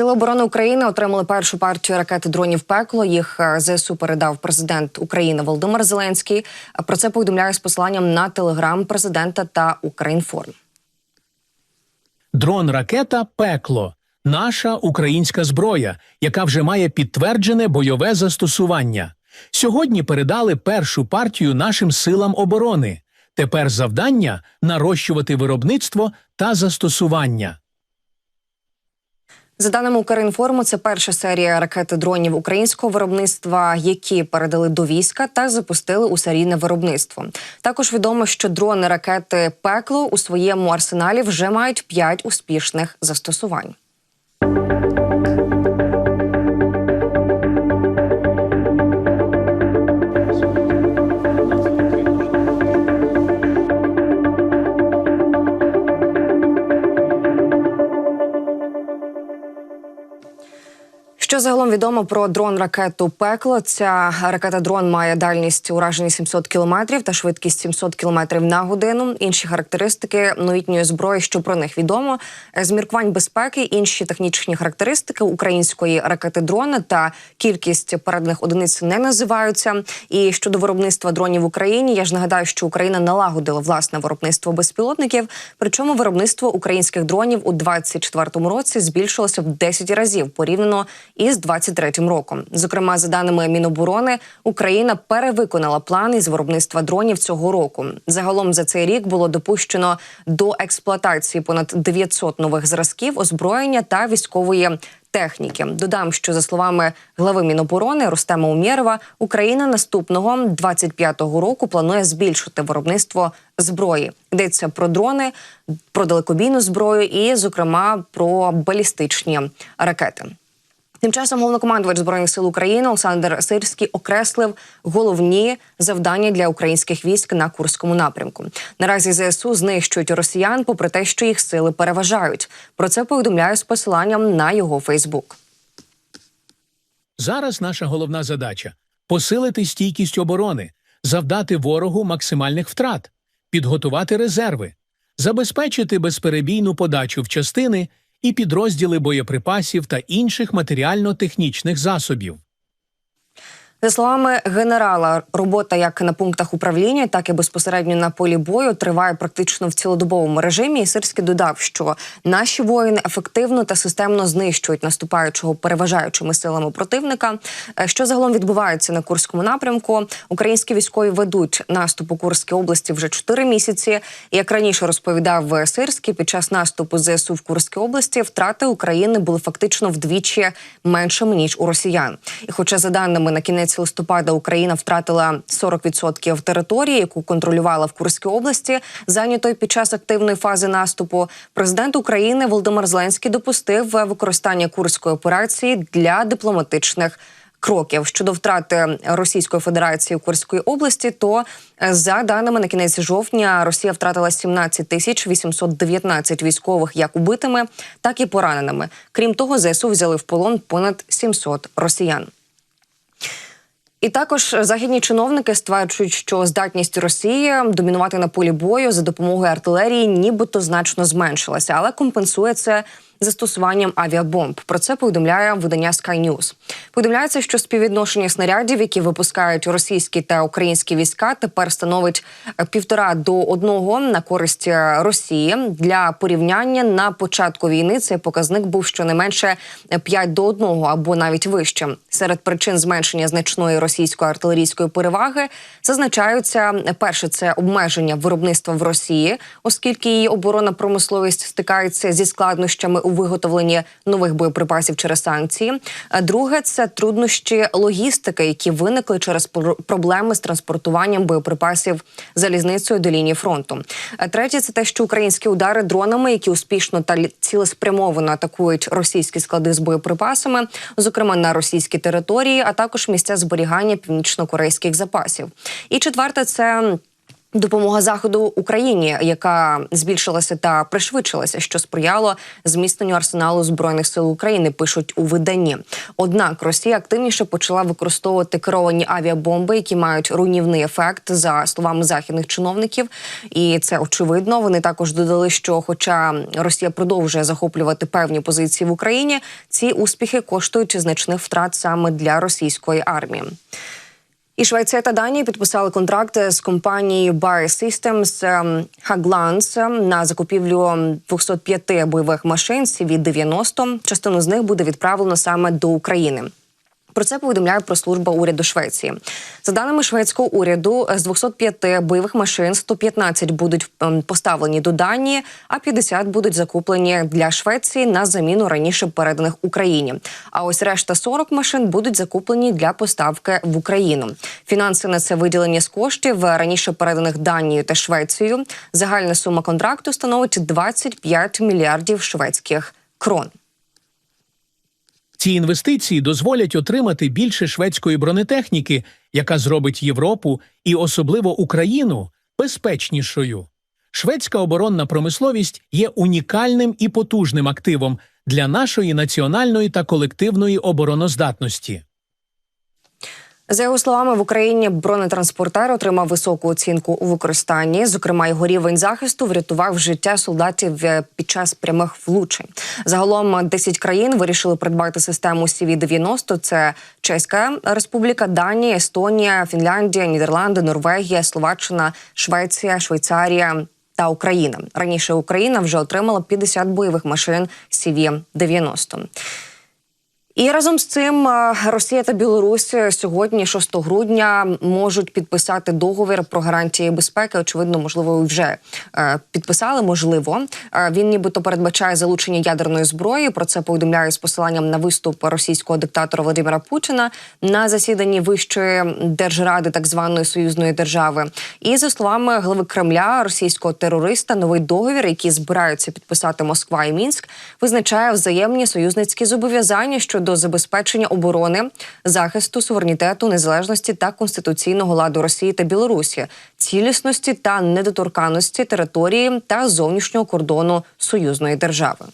Сили оборони України отримали першу партію ракет дронів пекло. Їх е, ЗСУ передав президент України Володимир Зеленський. Про це повідомляє з посиланням на телеграм президента та Українформ. Дрон ракета пекло наша українська зброя, яка вже має підтверджене бойове застосування. Сьогодні передали першу партію нашим силам оборони. Тепер завдання нарощувати виробництво та застосування. За даними Укрінформу, це перша серія ракет дронів українського виробництва, які передали до війська та запустили у серійне виробництво. Також відомо, що дрони ракети пекло у своєму арсеналі вже мають п'ять успішних застосувань. Що загалом відомо про дрон ракету Пекло? Ця ракета дрон має дальність ураження 700 кілометрів та швидкість 700 кілометрів на годину. Інші характеристики новітньої зброї, що про них відомо, з міркувань безпеки, інші технічні характеристики української ракети дрона та кількість переданих одиниць не називаються. І щодо виробництва дронів в Україні, я ж нагадаю, що Україна налагодила власне виробництво безпілотників. Причому виробництво українських дронів у 2024 році збільшилося в 10 разів порівняно із 23-м роком. Зокрема, за даними Міноборони, Україна перевиконала план із виробництва дронів цього року. Загалом за цей рік було допущено до експлуатації понад 900 нових зразків озброєння та військової. Техніки додам, що за словами глави Міноборони Рустема Умєрова, Україна наступного 25-го року планує збільшити виробництво зброї. Йдеться про дрони, про далекобійну зброю і, зокрема, про балістичні ракети. Тим часом головнокомандувач збройних сил України Олександр Сирський окреслив головні завдання для українських військ на Курському напрямку. Наразі ЗСУ знищують росіян, попри те, що їх сили переважають. Про це повідомляє з посиланням на його Фейсбук. Зараз наша головна задача посилити стійкість оборони, завдати ворогу максимальних втрат, підготувати резерви, забезпечити безперебійну подачу в частини і підрозділи боєприпасів та інших матеріально-технічних засобів. За словами генерала, робота як на пунктах управління, так і безпосередньо на полі бою триває практично в цілодобовому режимі. І Сирський додав, що наші воїни ефективно та системно знищують наступаючого переважаючими силами противника. Е, Що загалом відбувається на Курському напрямку? Українські військові ведуть наступ у Курській області вже 4 місяці. Як раніше розповідав Сирський, під час наступу ЗСУ в Курській області втрати України були фактично вдвічі меншими ніж у росіян. І, хоча за даними на кінець листопада Україна втратила 40% території, яку контролювала в Курській області, зайнятої під час активної фази наступу. Президент України Володимир Зеленський допустив використання курської операції для дипломатичних. Кроків щодо втрати Російської Федерації Курської області, то е, за даними на кінець жовтня Росія втратила 17 тисяч 819 військових як убитими, так і пораненими. Крім того, ЗСУ взяли в полон понад 700 росіян. І також західні чиновники стверджують, що здатність Росії домінувати на полі бою за допомогою артилерії, нібито значно зменшилася, але компенсує це застосуванням авіабомб. Про це повідомляє видання Sky News. Повідомляється, що співвідношення снарядів, які випускають російські та українські війська, тепер становить півтора до одного на користь Росії. Для порівняння на початку війни цей показник був щонайменше 5 до 1 або навіть вище. Серед причин зменшення значної російської артилерійської переваги зазначаються перше, це обмеження виробництва в Росії, оскільки її оборонна промисловість стикається зі складнощами у виготовленні нових боєприпасів через санкції. Друге це труднощі логістики, які виникли через проблеми з транспортуванням боєприпасів залізницею до лінії фронту. Третє це те, що українські удари дронами, які успішно та цілеспрямовано атакують російські склади з боєприпасами, зокрема на російській території, а також місця зберігання північно-корейських запасів. І четверте це Допомога заходу Україні, яка збільшилася та пришвидшилася, що сприяло зміцненню арсеналу збройних сил України, пишуть у виданні. Однак Росія активніше почала використовувати керовані авіабомби, які мають руйнівний ефект, за словами західних чиновників. І це очевидно. Вони також додали, що, хоча Росія продовжує захоплювати певні позиції в Україні, ці успіхи коштують значних втрат саме для російської армії. І Швеція та Данія підписали контракт з компанією Bayer Systems ем, на закупівлю 205 бойових машин CV-90. Частину з них буде відправлено саме до України. Про це повідомляє прес-служба уряду Швеції. За даними шведського уряду, з 205 бойових машин 115 будуть ем, поставлені до Данії, а 50 будуть закуплені для Швеції на заміну раніше переданих Україні. А ось решта 40 машин будуть закуплені для поставки в Україну. Фінанси на це виділені з коштів раніше переданих Данією та Швецією. Загальна сума контракту становить 25 мільярдів шведських крон. Ці інвестиції дозволять отримати більше шведської бронетехніки, яка зробить Європу і особливо Україну безпечнішою. Шведська оборонна промисловість є унікальним і потужним активом для нашої національної та колективної обороноздатності. За його словами, в Україні бронетранспортер отримав високу оцінку у використанні. Зокрема, його рівень захисту врятував життя солдатів е, під час прямих влучень. Загалом 10 країн вирішили придбати систему CV-90. Це Чеська Республіка, Данія, Естонія, Фінляндія, Нідерланди, Норвегія, Словаччина, Швеція, Швейцарія. Та Україна раніше Україна вже отримала 50 бойових машин CV-90. І разом з цим е, Росія та Білорусь сьогодні, 6 грудня, можуть підписати договір про гарантії безпеки. Очевидно, можливо, вже е, підписали. Можливо, Е, він нібито передбачає залучення ядерної зброї. Про це повідомляє з посиланням на виступ російського диктатора Владимира Путіна на засіданні вищої держради, так званої союзної держави. І за словами глави Кремля, російського терориста, новий договір, який збираються підписати Москва і Мінськ, визначає взаємні союзницькі зобов'язання щодо забезпечення оборони, захисту суверенітету, незалежності та конституційного ладу Росії та Білорусі, цілісності та недоторканності території та зовнішнього кордону союзної держави.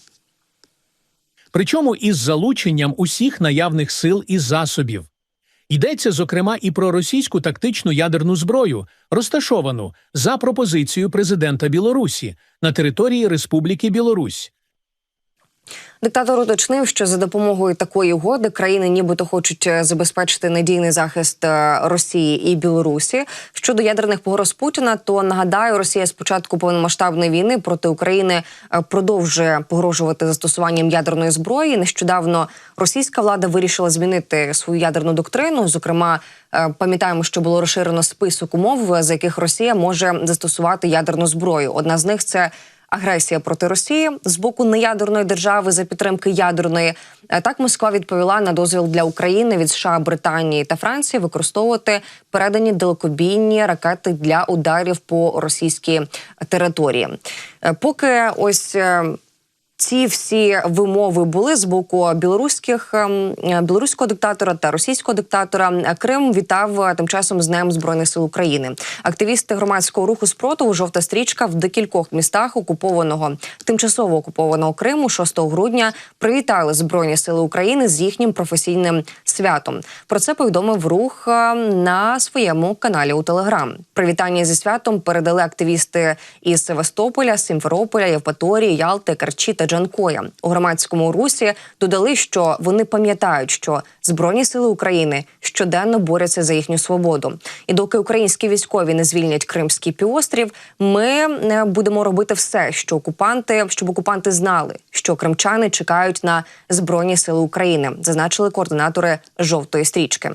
причому із залученням усіх наявних сил і засобів. Йдеться, зокрема, і про російську тактичну ядерну зброю, розташовану за пропозицією президента Білорусі на території Республіки Білорусь. Диктатор уточнив, що за допомогою такої угоди країни нібито хочуть е, забезпечити надійний захист е, Росії і Білорусі. Щодо ядерних погроз Путіна, то нагадаю, Росія з початку повномасштабної війни проти України е, продовжує погрожувати застосуванням ядерної зброї. Нещодавно російська влада вирішила змінити свою ядерну доктрину. Зокрема, пам'ятаємо, що було розширено список умов, за яких Росія може застосувати ядерну зброю. Одна з них це агресія проти Росії з боку неядерної держави за підтримки ядерної. Е, Так Москва відповіла на дозвіл для України від США, Британії та Франції використовувати передані далекобійні ракети для ударів по російській території. Е, Поки ось. Ці всі вимови були з боку білоруських ем, е, білоруського диктатора та російського диктатора. Крим вітав е, тим часом з Днем збройних сил України. Активісти громадського руху спротиву жовта стрічка в декількох містах окупованого тимчасово окупованого Криму 6 грудня привітали збройні сили України з їхнім професійним святом. Про це повідомив рух е, на своєму каналі у Телеграм. Привітання зі святом передали активісти із Севастополя, Сімферополя, Євпаторії, Ялти, Керчі та Джанкоя. У громадському русі додали, що вони пам'ятають, що збройні сили України щоденно борються за їхню свободу. І доки українські військові не звільнять Кримський півострів, ми е, будемо робити все, що окупанти, щоб окупанти знали, що кримчани чекають на збройні сили України, зазначили координатори жовтої стрічки.